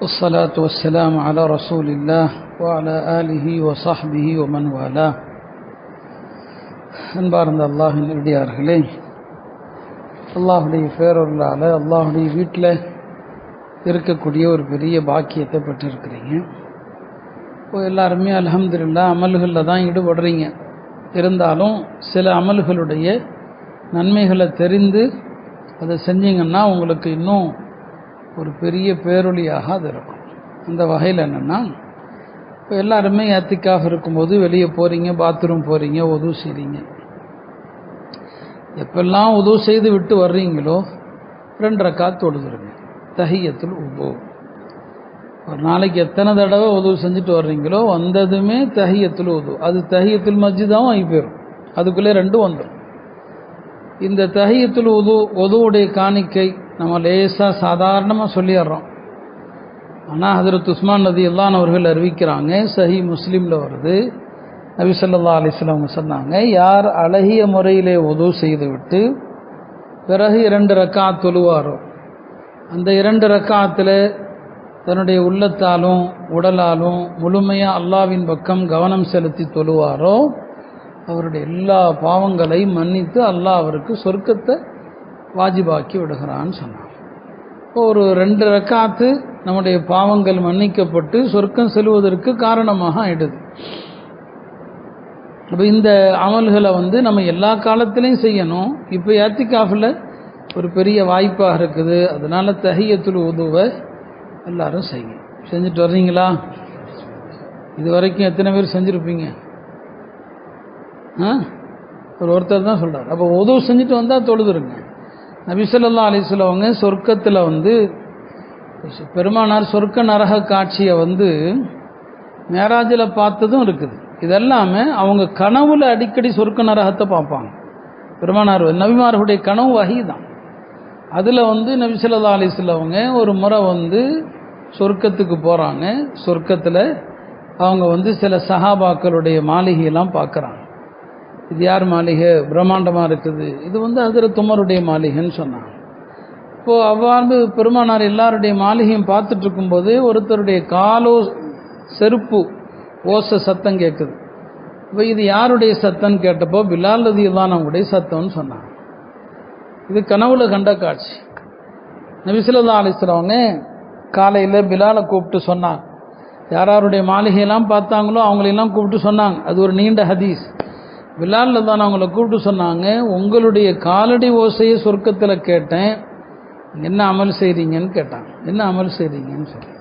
والصلاة والسلام على رسول الله وعلى آله وصحبه ومن والاه அன்பார்ந்த அல்லாஹின் நடிகார்களே அல்லாஹுடைய பேரொருளால் அல்லாஹுடைய வீட்டில் இருக்கக்கூடிய ஒரு பெரிய பாக்கியத்தை பெற்றிருக்கிறீங்க இப்போ எல்லாருமே அல்ஹம்துலில்லா அமல்களில் தான் ஈடுபடுறீங்க இருந்தாலும் சில அமல்களுடைய நன்மைகளை தெரிந்து அதை செஞ்சீங்கன்னா உங்களுக்கு இன்னும் ஒரு பெரிய பேரொழியாக அது இருக்கும். அந்த வகையில் என்னென்னா இப்போ எல்லாருமே ஏத்திக்காக இருக்கும்போது வெளியே போகிறீங்க பாத்ரூம் போகிறீங்க உதவு செய்கிறீங்க எப்பெல்லாம் உதவு செய்து விட்டு வர்றீங்களோ ரெண்டரை காத்து தொழுதுருங்க. தஹியத்தில் உபோ ஒரு நாளைக்கு எத்தனை தடவை உதவு செஞ்சுட்டு வர்றீங்களோ வந்ததுமே தஹியத்தில் உதவு அது தஹியத்தில் மஸ்ஜிதாவும் ஆகி போயிடும் அதுக்குள்ளே ரெண்டும் வந்துடும் இந்த தஹியத்தில் உது உதவுடைய காணிக்கை நம்ம லேசாக சாதாரணமாக சொல்லிடுறோம். ஆனால் ஹதரத் உஸ்மான் நதி எல்லாம் அவர்கள் அறிவிக்கிறாங்க சஹி முஸ்லீமில் வருது. நபிசல்லா அலிஸ்லாம் அவங்க சொன்னாங்க யார் அழகிய முறையிலே உதவு செய்துவிட்டு பிறகு இரண்டு ரக்கா தொழுவாரோ அந்த இரண்டு ரக்காத்தில் தன்னுடைய உள்ளத்தாலும் உடலாலும் முழுமையாக அல்லாவின் பக்கம் கவனம் செலுத்தி தொழுவாரோ அவருடைய எல்லா பாவங்களையும் மன்னித்து அல்லாஹ் அவருக்கு சொர்க்கத்தை வாஜிபாக்கி விடுகிறான்னு சொன்னான். இப்போ ஒரு ரெண்டு ரக்காத்து நம்முடைய பாவங்கள் மன்னிக்கப்பட்டு சொர்க்கம் செல்வதற்கு காரணமாக ஆயிடுது. அப்போ இந்த அமல்களை வந்து நம்ம எல்லா காலத்திலையும் செய்யணும். இப்போ ஏத்திகாஃபில் ஒரு பெரிய வாய்ப்பாக இருக்குது. அதனால தஹியத்துல் உதுவை எல்லாரும் செய்யும் செஞ்சுட்டு வர்றீங்களா? இது வரைக்கும் எத்தனை பேர் செஞ்சுருப்பீங்க? ஆ? ஒரு ஒருத்தர் தான் சொல்கிறார் அப்போ உதவு செஞ்சுட்டு வந்தால் தொழுதுருங்க. நபிசல்லா அலிஸ்லவங்க சொர்க்கத்தில் வந்து பெருமானார் சொர்க்க நரக காட்சியை வந்து மேராஜில் பார்த்ததும் இருக்குது. இதெல்லாமே அவங்க கனவுல அடிக்கடி சொர்க்க நரகத்தை பார்ப்பாங்க. பெருமானார் நபிமார்களுடைய கனவு வகை தான் அதில் வந்து நபிசல்லா அலிஸ்லவங்க ஒரு முறை வந்து சொர்க்கத்துக்கு போகிறாங்க சொர்க்கத்தில் அவங்க வந்து சில சஹாபாக்களுடைய மாளிகையெல்லாம் பார்க்குறாங்க. இது யார் மாளிகை? பிரம்மாண்டமாக இருக்குது. இது வந்து அதிர துமருடைய மாளிகைன்னு சொன்னாங்க. இப்போது அவ்வாறு பெருமானார் எல்லாருடைய மாளிகையும் பார்த்துட்டு இருக்கும்போது ஒருத்தருடைய காலோ செருப்பு ஓச சத்தம் கேட்குது. இப்போ இது யாருடைய சத்தம்னு கேட்டப்போ பிலால் ரதியெல்லாம் அவங்களுடைய சத்தம்னு சொன்னாங்க. இது கனவுல கண்ட காட்சி. நபிசுல்லா அலிஸ்லவங்க காலையில் பிலாலை கூப்பிட்டு சொன்னாங்க. யாராருடைய மாளிகையெல்லாம் பார்த்தாங்களோ அவங்களெல்லாம் கூப்பிட்டு சொன்னாங்க. அது ஒரு நீண்ட ஹதீஸ். பிலாலில் தான் அவங்கள கூப்பிட்டு சொன்னாங்க உங்களுடைய காலடி ஓசையை சொர்க்கத்தில் கேட்டேன். என்ன அமல் செய்கிறீங்கன்னு கேட்டாங்க என்ன அமல் செய்கிறீங்கன்னு சொல்லி.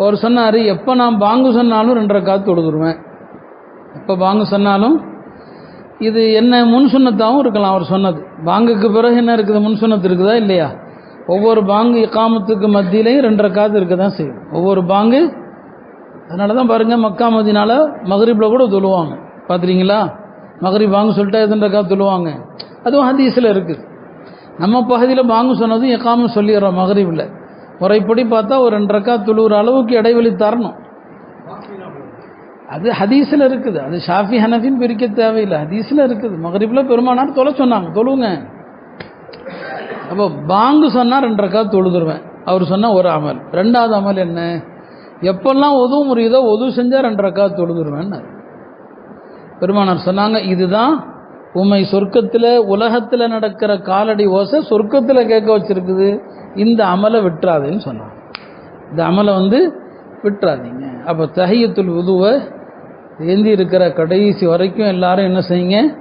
அவர் சொன்னார் எப்போ நான் பாங்கு சொன்னாலும் ரெண்டரை காத்து தொடுதுருவேன். எப்போ பாங்கு சொன்னாலும் இது என்ன முன் சுண்ணத்தாகவும் இருக்கலாம் அவர் சொன்னது. பாங்குக்கு பிறகு என்ன இருக்குது? முன் சுண்ணத்து இருக்குதா? இல்லையா? ஒவ்வொரு பாங்கு இக்காமத்துக்கு மத்தியிலையும் ரெண்டரை காத்து இருக்க தான் செய்யும். ஒவ்வொரு பாங்கு அதனால தான் பாருங்கள் மக்கா மதினால மகரிப்பில் கூட தொழுவாங்க பார்த்துறீங்களா மகரிப் வாங்க சொல்லிட்டா எதுன்ற சொல்லுவாங்க. அதுவும் ஹதீஸில் இருக்குது நம்ம பகுதியில் வாங்க சொன்னதும் எக்காமல் சொல்லிடுறோம் மகரிவில் முறைப்படி பார்த்தா ஒரு ரெண்டரைக்கா ரக்கா அளவுக்கு இடைவெளி தரணும். அது ஹதீஸில் இருக்குது. அது ஷாஃபி ஹனஃபின்னு பிரிக்க தேவையில்லை. ஹதீஸில் இருக்குது. மகரிப்பில் பெருமானார் தொலை சொன்னாங்க. தொழுவுங்க. அப்போ பாங்கு சொன்னால் ரெண்டரைக்கா தொழுதுருவேன். அவர் சொன்னால் ஒரு அமல். ரெண்டாவது அமல் என்ன? எப்பெல்லாம் உதவும் முடியுதோ உதவு செஞ்சால் ரெண்டரைக்கா தொழுதுருவேன்னு பெருமானார் சொன்னாங்க இதுதான் உண்மை சொர்க்கத்தில் உலகத்தில் நடக்கிற காலடி ஓசை சொர்க்கத்தில் கேட்க வச்சிருக்குது. இந்த அமலை விட்டுறாதுன்னு சொன்னாங்க. இந்த அமலை வந்து விட்டுறாதீங்க. அப்போ தஹியத்துல் உதுவை ஏந்தி இருக்கிற கடைசி வரைக்கும் எல்லாரும் என்ன செய்யுங்க?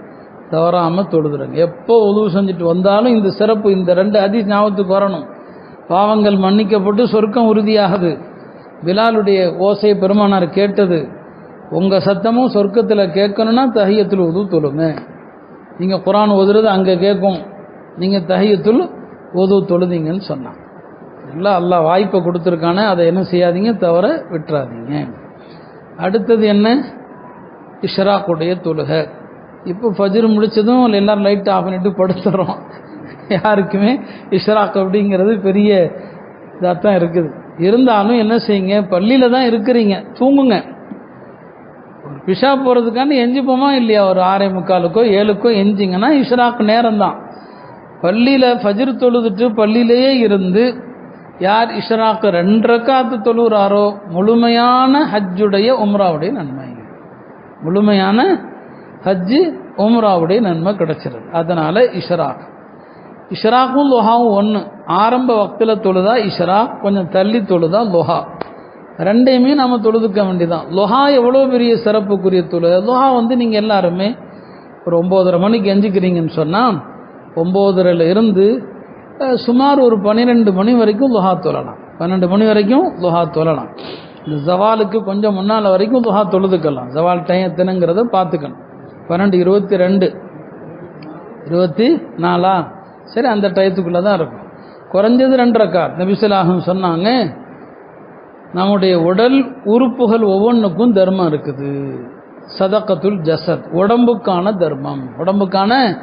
தவறாமல் தொழுதுறங்க எப்போ உதவு செஞ்சுட்டு வந்தாலும் இந்த சிறப்பு இந்த ரெண்டு அதி ஞாபகத்துக்கு வரணும். பாவங்கள் மன்னிக்கப்பட்டு சொர்க்கம் உறுதியாகுது. பிலாலுடைய ஓசை பெருமானார் கேட்டது. உங்கள் சத்தமும் சொர்க்கத்தில் கேட்கணுன்னா தஹியத்தில் உது தொழுங்க. நீங்கள் குரான் ஒதுறது அங்கே கேட்கும். நீங்கள் தஹியத்துல் உதவு தொழுதீங்கன்னு சொன்னான் எல்லாம் அல்லா வாய்ப்பை கொடுத்துருக்கானே அதை என்ன செய்யாதீங்க தவிர விட்டுறாதீங்க. அடுத்தது என்ன? இஷ்ராக்குடைய தொழுக. இப்போ ஃபஜ்ர் முடிச்சதும் எல்லோரும் லைட் ஆஃப் பண்ணிட்டு படுத்துறோம். யாருக்குமே இஷ்ராக் அப்படிங்கிறது பெரிய இதாக தான் இருக்குது. இருந்தாலும் என்ன செய்யுங்க? பள்ளியில் தான் இருக்கிறீங்க. தூங்குங்க. விஷா பிஷா போகிறதுக்காண்டி எஞ்சிப்போமா இல்லையா? ஒரு ஆறே முக்காலுக்கோ ஏழுக்கோ எஞ்சிங்கன்னா இஷ்ராக்கு நேரம் தான் பள்ளியில் ஃபஜிர் தொழுதுட்டு பள்ளியிலேயே இருந்து யார் இஷ்ராக்கு ரெண்டு காத்து தொழுகிறாரோ முழுமையான ஹஜ்ஜுடைய உம்ராவுடைய நன்மை. முழுமையான ஹஜ்ஜு உம்ராவுடைய நன்மை கிடைச்சிருது. அதனால இஷ்ராக். இஷ்ராக்கும் லொஹாவும் ஒன்று ஆரம்ப வக்தில் தொழுதா இஷ்ராக் கொஞ்சம் தள்ளி தொழுதா லொஹா. ரெண்டையுமே நம்ம தொழுதுக்க வேண்டியதான் லொஹா எவ்வளோ பெரிய சிறப்புக்குரிய தொழு லொஹா வந்து நீங்கள் எல்லாருமே ஒரு ஒம்போதரை மணிக்கு எஞ்சிக்கிறீங்கன்னு சொன்னால் ஒம்போதரையில் இருந்து சுமார் ஒரு பன்னிரெண்டு மணி வரைக்கும் லொஹா தொழலாம். பன்னெண்டு மணி வரைக்கும் லொஹா தொழலாம். இந்த ஜவாலுக்கு கொஞ்சம் முன்னால் வரைக்கும் லொஹா தொழுதுக்கலாம். ஜவால் டைம் எத்தனைங்கிறத பார்த்துக்கணும். பன்னெண்டு இருபத்தி ரெண்டு இருபத்தி நாலா சரி அந்த டயத்துக்குள்ளே தான் இருக்கும். குறைஞ்சது ரெண்டு ரக்காத் நபிசுலாகம் சொன்னாங்க நம்முடைய உடல் உறுப்புகள் ஒவ்வொன்றுக்கும் தர்மம் இருக்குது. சதக்கத்துல் ஜசத் உடம்புக்கான தர்மம். உடம்புக்கான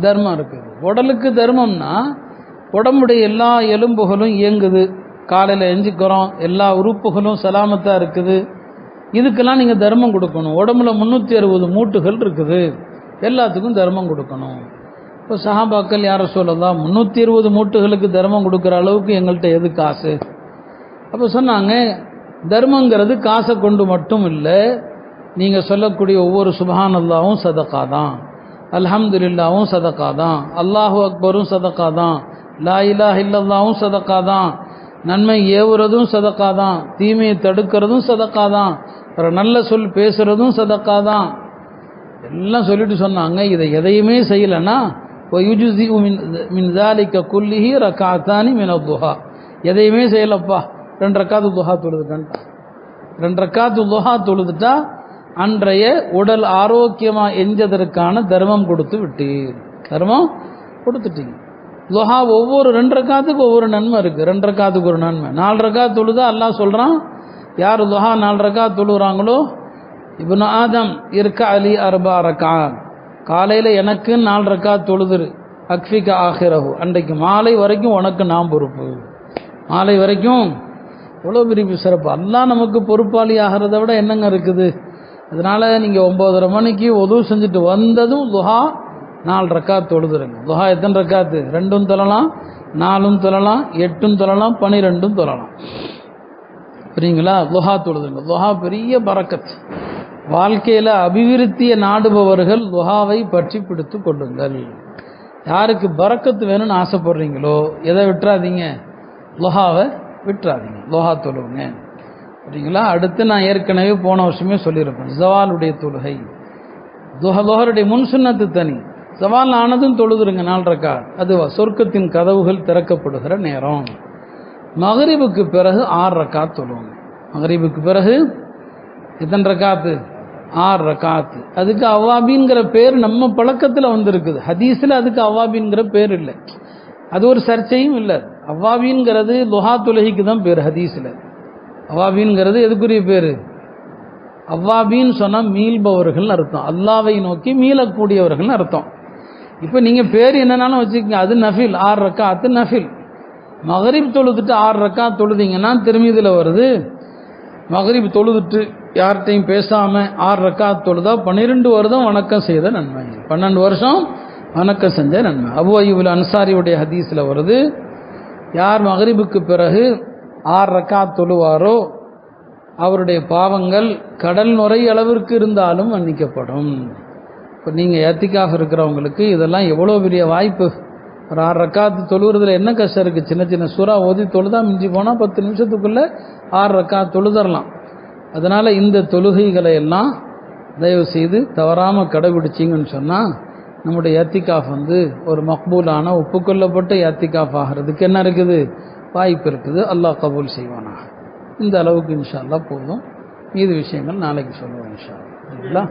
தர்மம் இருக்குது. உடலுக்கு தர்மம்னா உடம்புடைய எல்லா எலும்புகளும் இயங்குது. காலையில் எஞ்சிக்கிறோம் எல்லா உறுப்புகளும் சலாமத்தாக இருக்குது. இதுக்கெல்லாம் நீங்கள் தர்மம் கொடுக்கணும். உடம்புல முந்நூற்றி அறுபது மூட்டுகள் இருக்குது. எல்லாத்துக்கும் தர்மம் கொடுக்கணும். இப்போ சஹாபாக்கள் யாரை சொல்லலாம்? முந்நூற்றி இருபது மூட்டுகளுக்கு தர்மம் கொடுக்குற அளவுக்கு எங்கள்கிட்ட எது காசு? அப்போ சொன்னாங்க தர்மங்கிறது காசை கொண்டு மட்டும் இல்லை நீங்கள் சொல்லக்கூடிய ஒவ்வொரு சுபஹான் அல்லாவும் சதக்கா தான். அல்ஹம்துலில்லாவும் சதக்கா தான். அல்லாஹு அக்பரும் சதக்கா தான். லா இலாஹ் இல்லல்லாவும் சதக்கா தான். நன்மை ஏவுறதும் சதக்கா தான். தீமையை தடுக்கிறதும் சதக்கா தான். ஒரு நல்ல சொல் பேசுறதும் சதக்கா தான். எல்லாம் சொல்லிட்டு சொன்னாங்க இதை எதையுமே செய்யலைன்னா யுஜுசி மின் மின் தாலிக்க குல்லிஹி ரக்காத்தானி மின எதையுமே செய்யலப்பா. ரெண்டு ரக்காத்து துஹா தொழுதுட்டான்ட்டான் ரெண்டு ரக்காத்து துஹா தொழுதுட்டா அன்றைய உடல் ஆரோக்கியமா எஞ்சதற்கான தர்மம் கொடுத்து விட்டீர். தர்மம் கொடுத்துட்டீங்க. துஹா ஒவ்வொரு ரெண்டு ரக்காத்துக்கு ஒவ்வொரு நன்மை இருக்கு. ரெண்டு ரக்காத்துக்கு ஒரு நன்மை. நாலு ரக்காத் தொழுதா எல்லாம் சொல்றான் யார் துஹா நாலு ரக்காத் தொழுகிறாங்களோ இப்னு ஆதம் இருக்க அலி அர்பா காலையில் எனக்கு நாலு ரக்காத் தொழுதுரு. அக்ஃபிக ஆஹிரஹு. அன்றைக்கு மாலை வரைக்கும் உனக்கு நான் பொறுப்பு. மாலை வரைக்கும் எவ்வளோ பெரிய சிறப்பு. அல்லாஹ் நமக்கு பொறுப்பாளி ஆகிறத விட என்னங்க இருக்குது? அதனால நீங்கள் ஒம்போதரை மணிக்கு உதவு செஞ்சுட்டு வந்ததும் துஹா நாலு ரக்காத் தொழுதுருங்க. துஹா எத்தனை ரக்காத்து? ரெண்டும் தொழலாம் நாலும் தொழலாம் எட்டும் தொழலாம் பனிரெண்டும் தொழலாம். புரியுங்களா? துஹா தொழுதுங்க துஹா பெரிய பறக்கத்து வாழ்க்கையில் அபிவிருத்தியை நாடுபவர்கள் துஹாவை பற்றி பிடித்து கொள்ளுங்கள். யாருக்கு பறக்கத்து வேணும்னு ஆசைப்படுறீங்களோ எதை விட்டுறாதீங்க? லுஹாவை விட்டுறாதீங்க. லோஹா தொழுவுங்க. சரிங்களா? அடுத்து நான் ஏற்கனவே போன வருஷமே சொல்லியிருப்பேன். ஜவாலுடைய தொழுகை. துஹ லுஹருடைய முன்சுன்னத்து தனி. ஜவால் ஆனதும் தொழுதுருங்க நாலு அது சொர்க்கத்தின் கதவுகள் திறக்கப்படுகிற நேரம். மகரிபுக்கு பிறகு ஆறு ரக்காத் தொழுவாங்க. மகரிபுக்கு பிறகு எத்தனை ரக்காத்து? ஆறு ரக்காத்து. அதுக்கு அவ்வாபிங்கிற பேர் நம்ம பழக்கத்தில் வந்திருக்குது. ஹதீஸில் அதுக்கு அவ்வாபிங்கிற பேர் இல்லை. அது ஒரு சர்ச்சையும் இல்லை. அவ்வாவின்ங்கிறது லுஹா துலகிக்கு தான் பேர் ஹதீஸில். அவ்வாபின்ங்கிறது எதுக்குரிய பேர்? அவ்வாபின்னு சொன்னால் மீள்பவர்கள்னு அர்த்தம். அல்லாவை நோக்கி மீளக்கூடியவர்கள்னு அர்த்தம். இப்போ நீங்கள் பேர் என்னென்னாலும் வச்சுக்கோங்க. அது நஃபில் ஆறு ரக்கா அது நஃபில். மகரீப் தொழுதுட்டு ஆறு ரக்கா தொழுதிங்கன்னா திரும்பிதில் வருது. மகரீப் தொழுதுட்டு யார்கிட்டையும் பேசாமல் ஆறு ரக்கா தொழுதா பன்னிரெண்டு வருடம் வணக்கம் செய்த நன்மை. பன்னெண்டு வருஷம் வணக்கம் செஞ்ச நன்மை. அபு அய்யூபுல் அன்சாரியுடைய ஹதீஸில் வருது. யார் மகரிபுக்கு பிறகு ஆறு ரக்கா தொழுவாரோ அவருடைய பாவங்கள் கடல் நுரை அளவிற்கு இருந்தாலும் மன்னிக்கப்படும். இப்போ நீங்கள் ஏத்திக்காக இருக்கிறவங்களுக்கு இதெல்லாம் எவ்வளோ பெரிய வாய்ப்பு? ஒரு ஆறு ரக்காத்து தொழுகிறதுல என்ன கஷ்டம் இருக்குது சின்ன சின்ன சூறா ஓதி தொழுதா மிஞ்சி போனால் பத்து நிமிஷத்துக்குள்ளே ஆறு ரக்கா தொழுதரலாம். அதனால் இந்த தொழுகைகளை எல்லாம் தயவு செய்து தவறாமல் கடைபிடிச்சிங்கன்னு சொன்னால் நம்முடைய ஏத்திகாஃப் வந்து ஒரு மக்பூலான ஒப்புக்கொள்ளப்பட்ட ஏத்திகாஃப் ஆகிறதுக்கு என்ன இருக்குது? வாய்ப்பு இருக்குது. அல்லாஹ் கபூல் செய்வானா இந்த அளவுக்கு இன்ஷா அல்லாஹ் போதும். மீது விஷயங்கள் நாளைக்கு சொல்லுவோம் இன்ஷா சரிங்களா